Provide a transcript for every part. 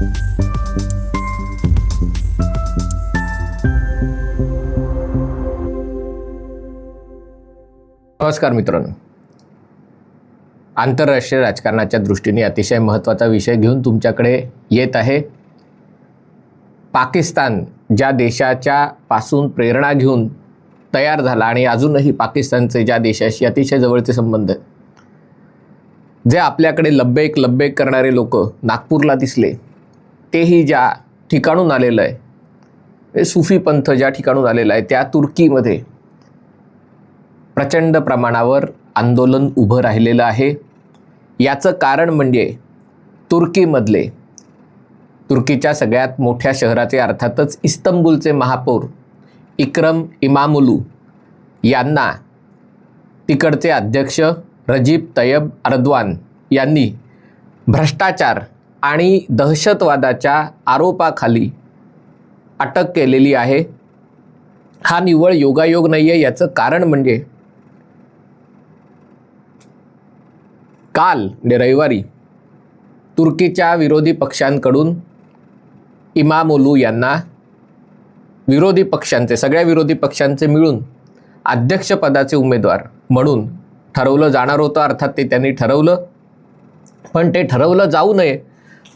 नमस्कार मित्रांनो. आंतरराष्ट्रीय राजकारणाच्या दृष्टीने अतिशय महत्त्वाचा विषय घेऊन तुमच्याकडे येत आहे. पाकिस्तान ज्या देशाच्या पासून प्रेरणा घेऊन तयार झाला आणि अजूनही पाकिस्तानचे ज्या देशाशी अतिशय जवळचे संबंध जे आपल्याकडे लब्बेक लब्बेक करणारे लोक नागपूरला दिसले. तेही ज्या ठिकाणून आलेलं आहे सुफी पंथ ज्या ठिकाणून आलेला आहे त्या तुर्कीमध्ये प्रचंड प्रमाणावर आंदोलन उभं राहिलेलं आहे. याचं कारण म्हणजे तुर्कीमधले तुर्कीच्या सगळ्यात मोठ्या शहराचे अर्थातच इस्तंबूलचे महापौर इक्रम इमामुलू यांना तिकडचे अध्यक्ष रजीब तयब अर्दवान यांनी भ्रष्टाचार आणि दहशतवादाच्या आरोपाखाली अटक केलेली आहे. हा निव्वळ योगायोग नाही आहे याचं कारण म्हणजे काल म्हणजे रविवारी तुर्कीच्या विरोधी पक्षांकडून इमामोलू यांना विरोधी पक्षांचे सगळ्या विरोधी पक्षांचे मिळून अध्यक्षपदाचे उमेदवार म्हणून ठरवलं जाणार होतं. अर्थात ते त्यांनी ठरवलं. पण ते ठरवलं जाऊ नये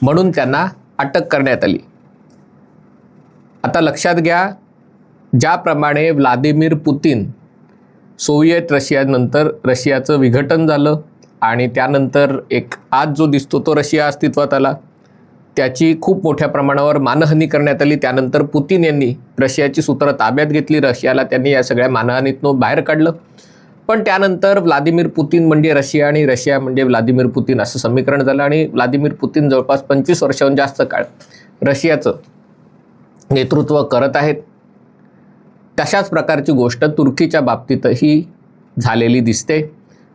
म्हणून त्यांना अटक करण्यात आली. आता लक्षात घ्या ज्याप्रमाणे व्लादिमीर पुतीन सोवियत रशियानंतर रशियाचं विघटन झालं आणि त्यानंतर एक आज जो दिसतो तो रशिया अस्तित्वात आला. त्याची खूप मोठ्या प्रमाणावर मानहानी करण्यात आली. त्यानंतर पुतीन यांनी रशियाची सूत्रं ताब्यात घेतली. रशियाला त्यांनी या सगळ्या मानहानीतनं बाहेर काढलं. पण त्यानंतर व्लादिमीर पुतीन म्हणजे रशिया आणि रशिया म्हणजे व्लादिमीर पुतीन असं समीकरण झालं आणि व्लादिमीर पुतीन जवळपास पंचवीस वर्षाहून जास्त काळ रशियाचं नेतृत्व करत आहेत. तशाच प्रकारची गोष्ट तुर्कीच्या बाबतीतही झालेली दिसते.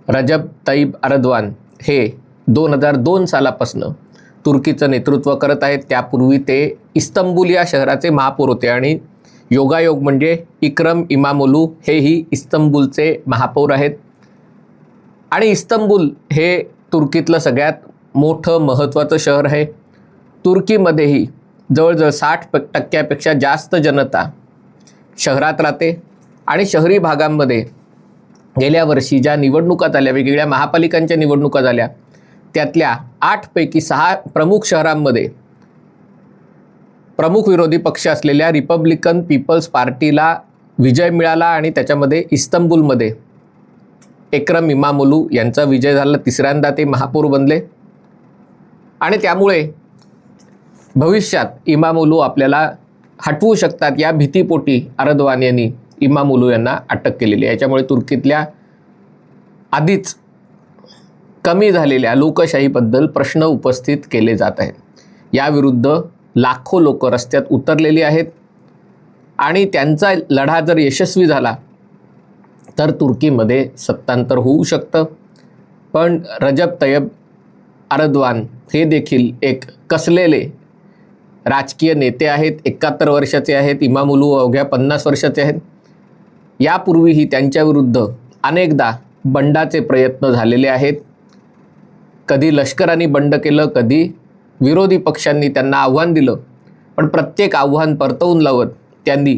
रजब तईब अरदवान हे दोन हजार दोन सालापासनं तुर्कीचं नेतृत्व करत आहेत. त्यापूर्वी ते इस्तंबूल या शहराचे महापौर होते आणि योगायोग म्हणजे इक्रम इमामोलू हेही इस्तंबूलचे महापौर आहेत. आणि इस्तंबूल हे तुर्कीतलं सगळ्यात मोठं महत्त्वाचं शहर आहे. तुर्कीमध्येही जवळजवळ साठ प टक्क्यापेक्षा जास्त जनता शहरात राहते. आणि शहरी भागांमध्ये गेल्या वर्षी ज्या निवडणुका झाल्या वेगवेगळ्या महापालिकांच्या निवडणुका झाल्या त्यातल्या आठपैकी सहा प्रमुख शहरांमध्ये प्रमुख विरोधी पक्ष असलेल्या रिपब्लिकन पीपल्स पार्टीला विजय मिळाला आणि त्याच्यामध्ये इस्तंबूलमध्ये एक्रम इमामुलू यांचा विजय झाला. तिसऱ्यांदा ते महापौर बनले. आणि त्यामुळे भविष्यात इमामुलू आपल्याला हटवू शकतात या भीतीपोटी अरदवान यांनी इमामुलू यांना अटक केलेली आहे. याच्यामुळे तुर्कीतल्या आधीच कमी झालेल्या लोकशाहीबद्दल प्रश्न उपस्थित केले जात आहेत. याविरुद्ध लाखो लोक रस्त्यात उतरलेली आहेत. आणि त्यांचा लढा जर यशस्वी झाला तर तुर्कीमध्ये सत्तांतर होऊ शकतं. पण रजब तयब अरदवान हे देखील एक कसलेले राजकीय नेते आहेत एकाहत्तर वर्षाचे आहेत इमामुलू अवघ्या पन्नास वर्षाचे आहेत. यापूर्वीही त्यांच्याविरुद्ध अनेकदा बंडाचे प्रयत्न झालेले आहेत. कधी लष्कराने बंड केलं कधी विरोधी पक्षांनी त्यांना आव्हान दिलं. पण प्रत्येक आव्हान परतवून लावत त्यांनी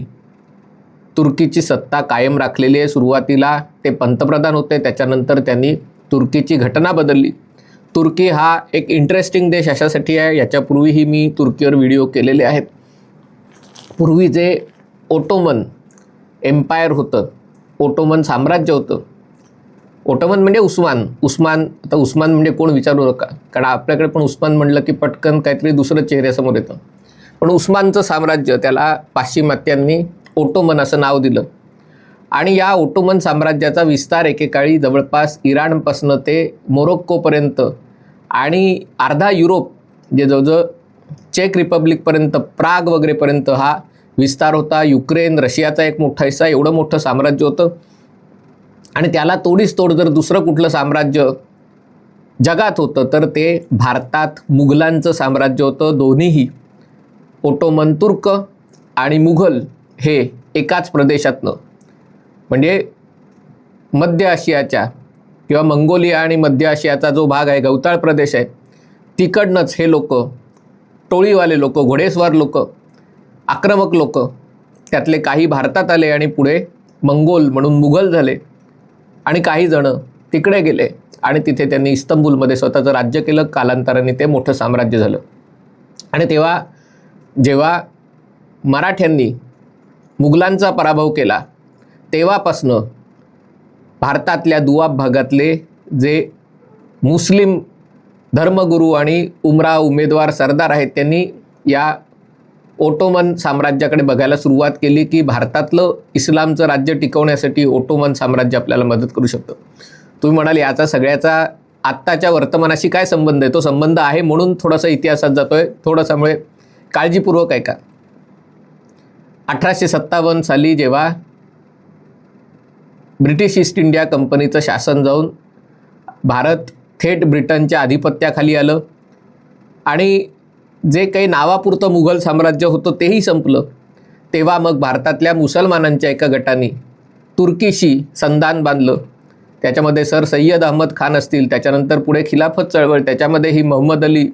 तुर्कीची सत्ता कायम राखलेली आहे. सुरुवातीला ते पंतप्रधान होते त्याच्यानंतर त्यांनी तुर्कीची घटना बदलली. तुर्की हा एक इंटरेस्टिंग देश अशासाठी आहे. याच्यापूर्वीही मी तुर्कीवर व्हिडिओ केलेले आहेत. पूर्वी जे ओटोमन एम्पायर होतं ओटोमन साम्राज्य होतं ओटोमन म्हणजे उस्मान. उस्मान आता उस्मान म्हणजे कोण विचारू नका. कारण आपल्याकडे पण उस्मान म्हणलं की पटकन काहीतरी दुसरं चेहऱ्यासमोर येतं. पण उस्मानचं साम्राज्य त्याला पाश्चिमात्यांनी ओटोमन असं नाव दिलं. आणि या ओटोमन साम्राज्याचा विस्तार एकेकाळी जवळपास इराणपासनं ते मोरोक्कोपर्यंत आणि अर्धा युरोप जे जवळजवळ चेक रिपब्लिकपर्यंत प्राग वगैरेपर्यंत हा विस्तार होता. युक्रेन रशियाचा एक मोठा हिस्सा एवढं मोठं साम्राज्य होतं. आणि त्याला तोडीस तोड जर दुसरं कुठलं साम्राज्य जगात होतं तर ते भारतात मुघलांचं साम्राज्य होतं. दोन्हीही ओटोमन तुर्क आणि मुघल हे एकाच प्रदेशातनं. म्हणजे मध्य आशियाच्या किंवा मंगोलिया आणि मध्य आशियाचा जो भाग आहे गवताळ प्रदेश आहे तिकडनंच हे लोक टोळीवाले लोक घोडेस्वार लोक आक्रमक लोक त्यातले काही भारतात आले आणि पुढे मंगोल म्हणून मुघल झाले. आणि काही जणं तिकडे गेले आणि तिथे त्यांनी इस्तंबूलमध्ये स्वतःचं राज्य केलं कालांतराने ते मोठं साम्राज्य झालं. आणि तेव्हा जेव्हा मराठ्यांनी मुघलांचा पराभव केला तेव्हापासनं भारतातल्या दुआब भागातले जे मुस्लिम धर्मगुरू आणि उमरा उमेदवार सरदार आहेत त्यांनी या ओटोमन साम्राज्याकडे बघायला सुरुवात केली की भारतातलं इस्लामचं राज्य टिकवण्यासाठी ओटोमन साम्राज्य आपल्याला मदत करू शकतं. तुम्ही म्हणाल याचा सगळ्याचा आत्ताच्या वर्तमानाशी काय संबंध आहे? तो संबंध आहे म्हणून थोडासा इतिहासात जातोय. थोडासामुळे काळजीपूर्वक आहे का अठराशे सत्तावन्न साली जेव्हा ब्रिटिश ईस्ट इंडिया कंपनीचं शासन जाऊन भारत थेट ब्रिटनच्या आधिपत्याखाली आलं आणि जे काही नावापुरतं मुघल साम्राज्य होतं तेही संपलं. तेव्हा मग भारतातल्या मुसलमानांच्या एका गटाने तुर्कीशी संधान बांधलं. त्याच्यामध्ये सर सय्यद अहमद खान असतील त्याच्यानंतर पुढे खिलाफत चळवळ त्याच्यामध्ये ही मोहम्मद अली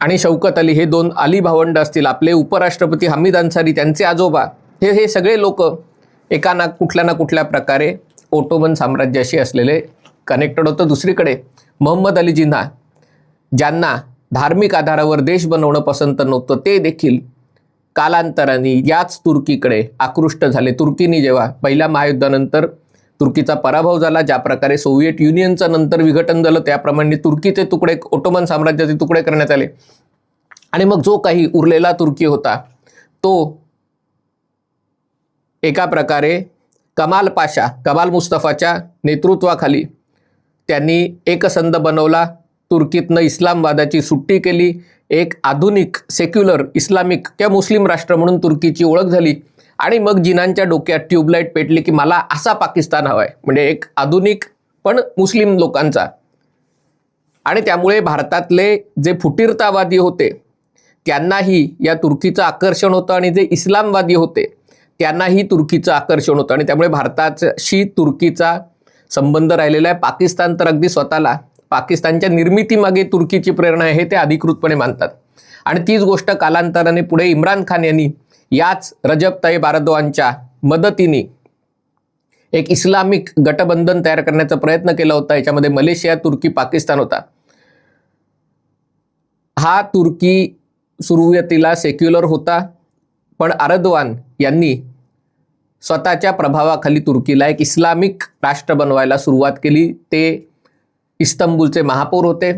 आणि शौकत अली हे दोन अली भावंड असतील आपले उपराष्ट्रपती हमीद अन्सारी त्यांचे आजोबा हे हे सगळे लोक एका ना कुठल्या ना कुठल्या प्रकारे ओटोमन साम्राज्याशी असलेले कनेक्टेड होतं. दुसरीकडे मोहम्मद अली जिन्हा ज्यांना धार्मिक आधारावर देश बनवणं पसंत नव्हतं ते देखील कालांतराने याच तुर्कीकडे आकृष्ट झाले. तुर्कीनी जेव्हा पहिल्या महायुद्धानंतर तुर्कीचा पराभव झाला ज्या प्रकारे सोव्हिएट युनियनचं नंतर विघटन झालं त्याप्रमाणे तुर्कीचे तुकडे ओटोमन साम्राज्याचे तुकडे करण्यात आले. आणि मग जो काही उरलेला तुर्की होता तो एका प्रकारे कमाल पाशा कमाल मुस्तफाच्या नेतृत्वाखाली त्यांनी एकसंध बनवला. तुर्कीतनं इस्लामवादाची सुट्टी केली. एक आधुनिक सेक्युलर इस्लामिक किंवा मुस्लिम राष्ट्र म्हणून तुर्कीची ओळख झाली. आणि मग जिनांच्या डोक्यात ट्यूबलाईट पेटली की मला असा पाकिस्तान हवा आहे म्हणजे एक आधुनिक पण मुस्लिम लोकांचा. आणि त्यामुळे भारतातले जे फुटीरतावादी होते त्यांनाही या तुर्कीचं आकर्षण होतं आणि जे इस्लामवादी होते त्यांनाही तुर्कीचं आकर्षण होतं. आणि त्यामुळे भारताशी तुर्कीचा संबंध राहिलेला आहे. पाकिस्तान तर अगदी स्वतःला पाकिस्तानच्या निर्मितीमागे तुर्कीची प्रेरणा आहे ते अधिकृतपणे मानतात. आणि तीच गोष्ट कालांतराने पुढे इम्रान खान यांनी याच रजब तय्यब एर्दोआनच्या मदतीने एक इस्लामिक गटबंधन तयार करण्याचा प्रयत्न केला होता. याच्यामध्ये मलेशिया तुर्की पाकिस्तान होता. हा तुर्की सुरुवातीला सेक्युलर होता. पण अरदवान यांनी स्वतःच्या प्रभावाखाली तुर्कीला एक इस्लामिक राष्ट्र बनवायला सुरुवात केली. ते इस्तंबूलचे महापौर होते.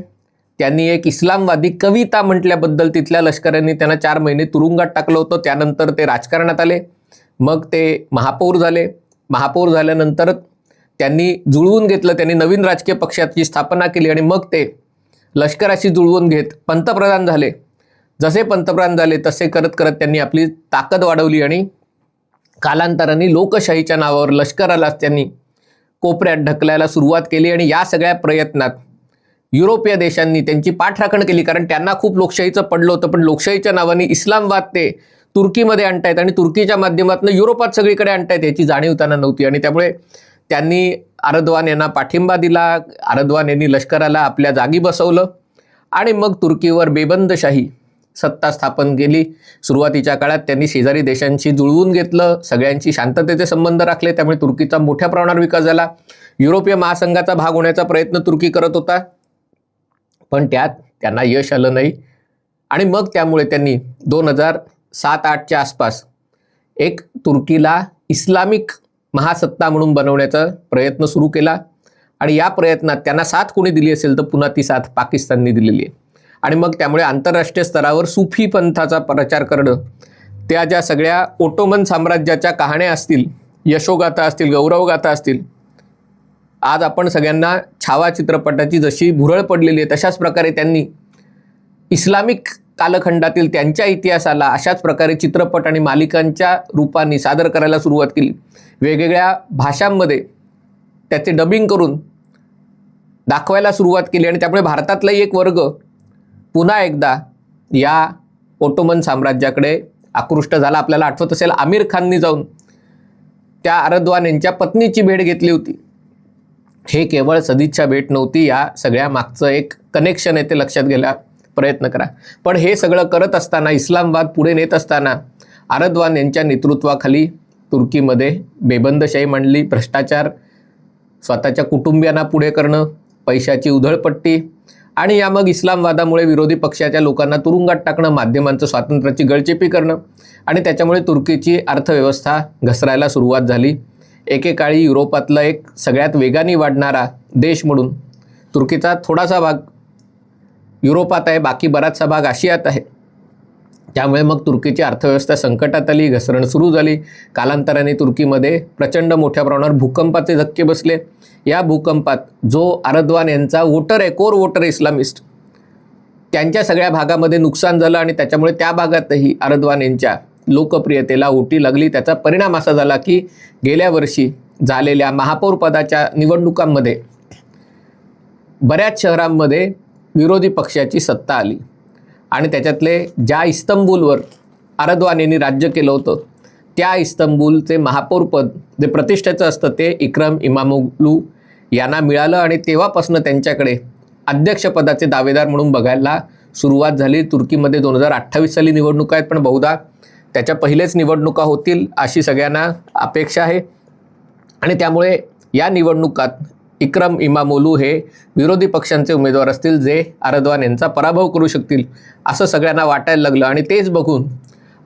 त्यांनी एक इस्लामवादी कविता म्हटल्याबद्दल तिथल्या लष्करांनी त्यांना चार महिने तुरुंगात टाकलं होतं. त्यानंतर ते राजकारणात आले. मग ते महापौर झाले. महापौर झाल्यानंतर त्यांनी जुळवून घेतलं. त्यांनी नवीन राजकीय पक्षाची स्थापना केली आणि मग ते लष्कराशी जुळवून घेत पंतप्रधान झाले. जसे पंतप्रधान झाले तसे करत करत त्यांनी आपली ताकद वाढवली आणि कालांतराने लोकशाहीच्या नावावर लष्करालाच त्यांनी कोपऱ्यात ढकलायला सुरुवात केली आणि या सगळ्या प्रयत्नात युरोपीय देशांनी त्यांची पाठराखण केली. कारण त्यांना खूप लोकशाहीचं पडलं होतं. पण लोकशाहीच्या नावाने इस्लामवाद ते तुर्कीमध्ये आणतायत आणि तुर्कीच्या माध्यमातून युरोपात सगळीकडे आणतायत याची जाणीव त्यांना नव्हती. आणि त्यामुळे त्यांनी आरदवान यांना पाठिंबा दिला. आरदवान यांनी लष्कराला आपल्या जागी बसवलं. आणि मग तुर्कीवर बेबंदशाही सत्ता स्थापन केली. सुरुवातीच्या काळात त्यांनी शेजारी देशांशी जुळवून घेतलं. सगळ्यांशी शांततेचे संबंध राखले. त्यामुळे तुर्कीचा मोठ्या प्रमाणावर विकास झाला. युरोपीय महासंघाचा भाग होण्याचा प्रयत्न तुर्की करत होता. पण त्यात त्यांना यश आलं नाही. आणि मग त्यामुळे त्यांनी दोन हजार सात आठच्या आसपास एक तुर्कीला इस्लामिक महासत्ता म्हणून बनवण्याचा प्रयत्न सुरू केला. आणि या प्रयत्नात त्यांना साथ कोणी दिली असेल तर पुन्हा ती साथ पाकिस्तानने दिलेली आहे. आणि मग त्यामुळे आंतरराष्ट्रीय स्तरावर सुफी पंथाचा प्रचार करणं. त्या ज्या सगळ्या ओटोमन साम्राज्याच्या कहाण्या असतील यशोगाथा असतील गौरवगाथा असतील आज आपण सगळ्यांना छावा चित्रपटाची जशी भुरळ पडलेली आहे तशाच प्रकारे त्यांनी इस्लामिक कालखंडातील त्यांच्या इतिहासाला अशाच प्रकारे चित्रपट आणि मालिकांच्या रूपाने सादर करायला सुरुवात केली. वेगवेगळ्या भाषांमध्ये त्याचे डबिंग करून दाखवायला सुरुवात केली आणि त्यामुळे भारतातलाही एक वर्ग पुन्हा एकदा या ओटोमन साम्राज्याकडे आकृष्ट झाला. आपल्याला आठवत असेल आमिर खाननी जाऊन त्या अरद्वान यांच्या पत्नीची भेट घेतली होती. हे केवळ सदिच्छा भेट नव्हती या सगळ्या मागचं एक कनेक्शन आहे ते लक्षात घ्यायला प्रयत्न करा. पण हे सगळं करत असताना इस्लामबाद पुढे नेत असताना आरदवान यांच्या नेतृत्वाखाली तुर्कीमध्ये बेबंदशाही मांडली. भ्रष्टाचार स्वतःच्या कुटुंबियांना पुढे करणं पैशाची उधळपट्टी आणि या मग इस्लामवादामुळे विरोधी पक्षाच्या लोकांना तुरुंगात टाकणं माध्यमांचं स्वातंत्र्याची गळचेपी करणं आणि त्याच्यामुळे तुर्कीची अर्थव्यवस्था घसरायला सुरुवात झाली. एकेकाळी युरोपातला एक सगळ्यात वेगाने वाढणारा देश म्हणून तुर्कीचा थोडासा भाग युरोपात आहे बाकी बराचसा भाग आशियात आहे. त्यामुळे मग तुर्कीची अर्थव्यवस्था संकटात आली घसरण सुरू झाली. कालांतराने तुर्कीमध्ये प्रचंड मोठ्या प्रमाणावर भूकंपाचे धक्के बसले. या भूकंपात जो आरदवान यांचा वोटर आहे कोर वोटर इस्लामिस्ट त्यांच्या सगळ्या भागामध्ये नुकसान झालं आणि त्याच्यामुळे त्या भागातही आरदवान यांच्या लोकप्रियतेला ओटी लागली. त्याचा परिणाम असा झाला की गेल्या वर्षी झालेल्या महापौरपदाच्या निवडणुकांमध्ये बऱ्याच शहरांमध्ये विरोधी पक्षाची सत्ता आली. आणि त्याच्यातले ज्या इस्तंबूलवर अरदवान यांनी राज्य केलं होतं त्या इस्तंबूलचे महापौरपद जे प्रतिष्ठेचं असतं ते इक्रम इमामुलू यांना मिळालं आणि तेव्हापासून त्यांच्याकडे अध्यक्षपदाचे दावेदार म्हणून बघायला सुरुवात झाली. तुर्कीमध्ये दोन हजार अठ्ठावीस साली निवडणुका आहेत पण बहुधा त्याच्या पहिलेच निवडणुका होतील अशी सगळ्यांना अपेक्षा आहे. आणि त्यामुळे या निवडणुकात इक्रम इमामोलू हे विरोधी पक्षांचे उमेदवार असतील जे आरदवान यांचा पराभव करू शकतील असं सगळ्यांना वाटायला लागलं. आणि तेच बघून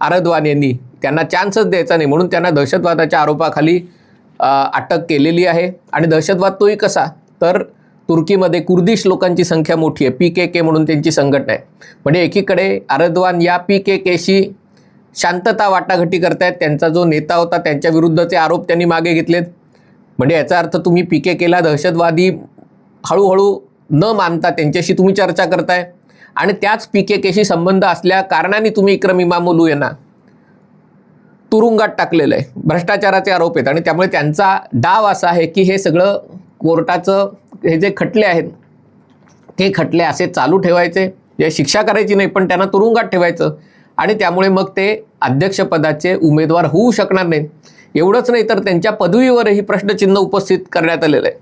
आरदवान यांनी त्यांना चान्सच द्यायचा नाही म्हणून त्यांना दहशतवादाच्या आरोपाखाली अटक केलेली आहे. आणि दहशतवाद तोही कसा? तर तुर्कीमध्ये कुर्दिश लोकांची संख्या मोठी आहे पी के के म्हणून त्यांची संघटना आहे. म्हणजे एकीकडे आरदवान या पी के केशी शांतता वाटाघाटी करतायत त्यांचा जो नेता होता त्यांच्या विरुद्धचे आरोप त्यांनी मागे घेतलेत. म्हणजे याचा अर्थ तुम्ही पी के केला दहशतवादी हळूहळू न मानता त्यांच्याशी तुम्ही चर्चा करताय. आणि त्याच पी के केशी संबंध असल्या कारणाने तुम्ही इक्रम इमामुलू यांना तुरुंगात टाकलेलं आहे. भ्रष्टाचाराचे आरोप आहेत. आणि त्यामुळे त्यांचा डाव असा आहे की हे सगळं कोर्टाचं हे जे खटले आहेत ते खटले असे चालू ठेवायचे. जे शिक्षा करायची नाही पण त्यांना तुरुंगात ठेवायचं. आणि त्यामुळे मग ते अध्यक्षपदाचे उमेदवार होऊ शकणार नाहीत. एवढंच नाही तर त्यांच्या पदवीवरही प्रश्नचिन्ह उपस्थित करण्यात आलेलं आहे.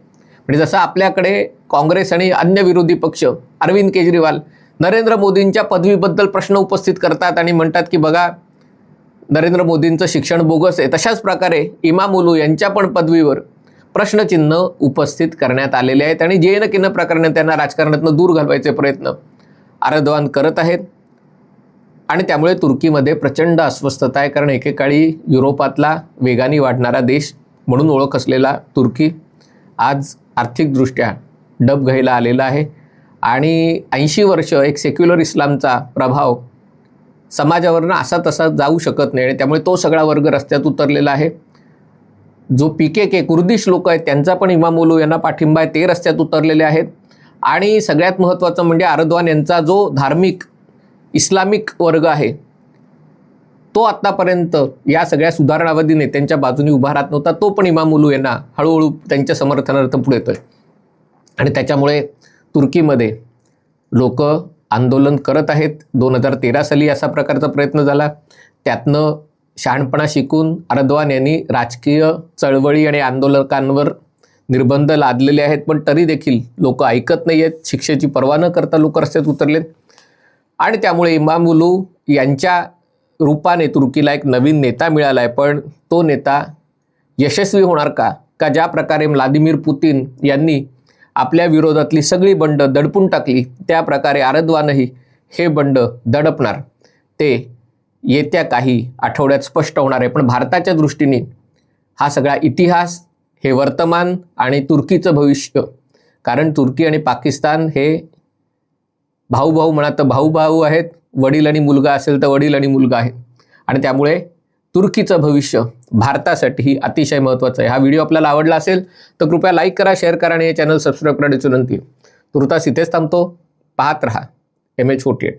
म्हणजे जसं आपल्याकडे काँग्रेस आणि अन्य विरोधी पक्ष अरविंद केजरीवाल नरेंद्र मोदींच्या पदवीबद्दल प्रश्न उपस्थित करतात आणि म्हणतात की बघा नरेंद्र मोदींचं शिक्षण बोगस आहे. तशाच प्रकारे इमामुलू यांच्या पण पदवीवर प्रश्नचिन्ह उपस्थित करण्यात आलेले आहेत आणि जे न किन प्रकारे त्यांना राजकारणातून दूर घालवायचे प्रयत्न आरदवान करत आहेत. आणि त्यामुळे तुर्कीमध्ये प्रचंड अस्वस्थता आहे कारण एकेकाळी युरोपातला वेगाने वाढणारा देश म्हणून ओळख असलेला तुर्की आज आर्थिकदृष्ट्या डब घ्यायला आलेला आहे. आणि ऐंशी वर्ष एक सेक्युलर इस्लामचा प्रभाव समाजावरनं असा तसा जाऊ शकत नाही आणि त्यामुळे तो सगळा वर्ग रस्त्यात उतरलेला आहे. जो पी के के कुर्दिश लोक आहेत त्यांचा पण इमामोलू यांना पाठिंबा आहे ते रस्त्यात उतरलेले आहेत. आणि सगळ्यात महत्त्वाचं म्हणजे आरद्वान यांचा जो धार्मिक इस्लामिक वर्ग आहे तो आत्तापर्यंत या सगळ्या सुधारणावादी नेत्यांच्या बाजूने उभा राहत नव्हता तो पण इमामुलू यांना हळूहळू त्यांच्या समर्थनार्थ पुढे येतोय. आणि त्याच्यामुळे तुर्कीमध्ये लोक आंदोलन करत आहेत. दोन हजार तेरा साली असा प्रकारचा प्रयत्न झाला. त्यातनं शहाणपणा शिकून अरदवान यांनी राजकीय चळवळी आणि आंदोलकांवर निर्बंध लादलेले आहेत पण तरी देखील लोक ऐकत नाही आहेत शिक्षेची पर्वा न करता लोक रस्त्यात उतरलेत. आणि त्यामुळे इमामुलू यांच्या रूपाने तुर्कीला एक नवीन नेता मिळाला आहे पण तो नेता यशस्वी होणार का? का ज्या प्रकारे व्लादिमीर पुतीन यांनी आपल्या विरोधातली सगळी बंड दडपून टाकली त्या प्रकारे आरदवानही हे बंड दडपणार? ते येत्या काही आठवड्यात स्पष्ट होणार आहे. पण भारताच्या दृष्टीने हा सगळा इतिहास हे वर्तमान आणि तुर्कीचं भविष्य कारण तुर्की आणि पाकिस्तान हे भाऊ भाऊ म्हणा तर भाऊ भाऊ आहेत वडील आणि मुलगा असेल तर वडील आणि मुलगा आहे. आणि त्यामुळे तुर्कीचं भविष्य भारतासाठी अतिशय महत्त्वाचं आहे. हा व्हिडिओ आपल्याला आवडला असेल तर कृपया लाईक करा शेअर करा आणि हे चॅनल सबस्क्राईब करण्याची विनंती. तुर्तास इथेच थांबतो. पाहत रहा. M H forty eight.